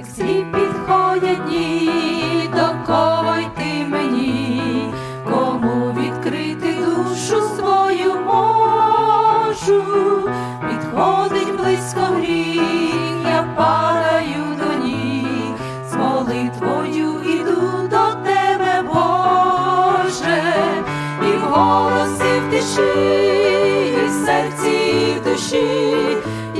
Як всі підходять ні, до кого йти мені, кому відкрити душу свою можу, підходить близько гріх, я падаю до ніг, з молитвою іду до тебе, Боже, і в голосі в тиші, і в серці, і в душі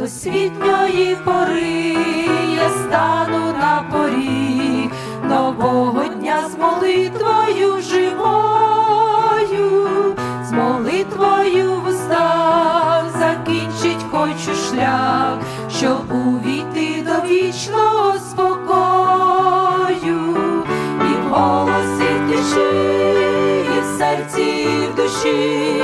До світньої пори я стану на поріг нового дня з молитвою живою, з молитвою в устах закінчить хочу шлях, щоб увійти до вічного спокою, і в голосі тиші, і в серці, і в душі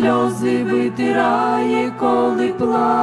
сльози витирає, коли плачу.